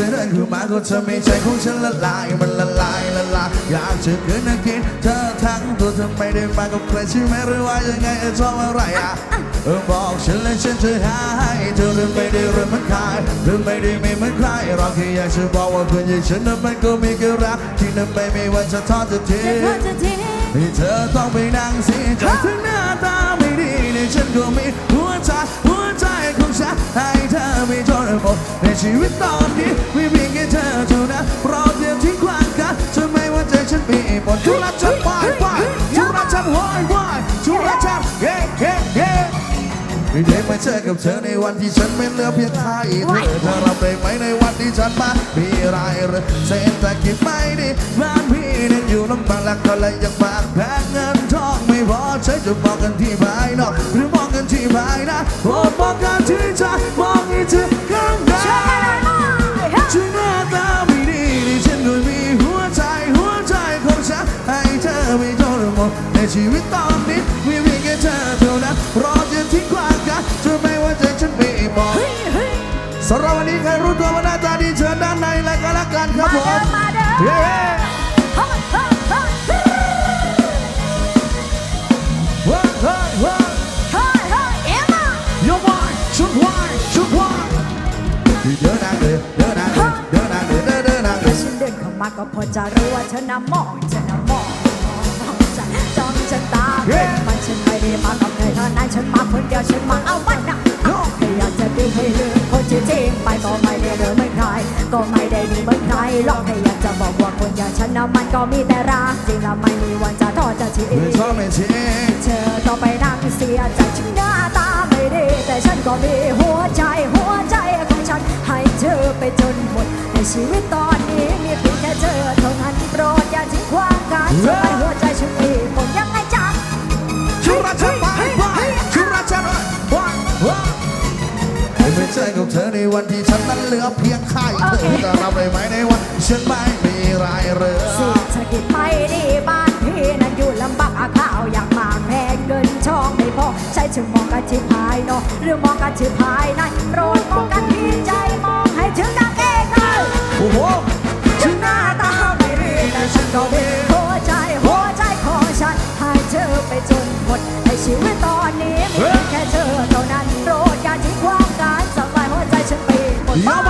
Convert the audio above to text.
แค่เธอเดินเข้ามาก็ทำให้ใจของฉันละลายมันละลายละลายอยากจะเกินนักกินเธอทั้งตัวเธอไม่ได้มากับใครใช่ไหมหรือว่ายังไงเออชอบอะไรอะเออบอกฉันเลยฉันจะหาให้เธอเดินไม่ได้เรื่องมันคายเดินไม่ได้ไม่เหมือนใครเราแค่อยากจะบอกว่าเพื่อนอย่างฉันนั้นมันก็มีแค่รักที่นั้นไม่มีวันจะทอดจะทิ้จะงเธอจะทิ้งให้เธอต้องไปนั่งเสียใจถึงหน้าตาไม่ดีในฉันก็มี ชีวิตตอนนี้ไมีเพีแค่เธอเท่านั้นเพราะเดียวทิ้งความกันเธอไม่ว่าใจฉันมีหมดทุรักฉันวายวายทุรักฉันวายวายทุรักฉันเฮ้เฮ้เฮ้ไม่ได้มาเจอกับเธอในวันที่ฉันไม่เหลือเพียงใครเธอเธอรับได้ไหมในวันที่ฉันมามีรายเรือเศรษฐกิจไม่ดีบ้านพี่นั้นอยู่ลำบากและก็เลยอยากฝากแพงเงินทองไม่พอใช้จะบอกกันที่ภายนอกหรือมองกันที่ภายในโปรดบอกกันที่ใจ ชีวิตตอนนี้มีเพียงแค่เธอเท่านั้นรอจะทิ้งความกันเธอไม่ว่าใจฉันมีหมดเฮ้ยเฮ้ยสำหรับวันนี้ใครรู้ตัวว่าหน้าตาดีเชิญด้านในเลยก็แล้วกันครับมาผเด้อมมาเด้อเย้เฮ้ยเฮ้ยเฮ้ยเฮ้ยว้าวว้าวว้าวเฮ้ยเฮ้ยเอ็มอะยกวายชุดวายชุดวายเดินนางเดินเดินนางเดินเดินนางเดินเดินเดินนางเดิแค่นฉันเดินเข้ามาก็พอจะรู้ว่าเธอน่ะมองเธอน่ะมองมองฉัน จ้องฉันตาเป็นมันฉันไม่ได้มากับใครเท่านั้นฉันมาคนเดียวฉันมาเอามันนะเอาแค่อยากจะดีให้ลืมคนที่ทิ้งไปก็ไม่ได้เรื่องเหมือนใคร ก็ไม่ได้ดีเหมือนใครหรอกแค่อยากจะบอกว่าคนอย่างฉันน่ะมันก็มีแต่รักจริงแล้วไม่มีวันจะทอดจะทิ้ไม่งชอบไม่ทิ้งเธอต้องไปนั่งเสียใจถึงหน้าตาไม่ดี แต่ฉันก็มีหัวใจหัวใจของฉัน ให้เธอไปจนหมด ในชีวิตตอนนี้มีเพียงแค่เธอเท่านั้นโปรดอย่าทิ้งความกันทำไในวันที่ฉันนั้นเหลือเพียงไข่เธอจะรับได้ไหมในวันฉันไม่มีรายเรือเศรษฐกิจไม่ดีบ้านพี่นั้นอยู่ลำบากอาข้าวอยากมากแพงเงินช่องไม่พอใช้ถึงมองกันที่ภายนอกหรือมองกันที่ภายในโปรดมองกันที่ใจมองให้ถึงนางเอกเลยโอ้โหถึงหน้าตาไม่ดีแต่ฉันก็มีหัวใจหัวใจของฉันให้เธอไปจนหมดในชีวิตต่อ กั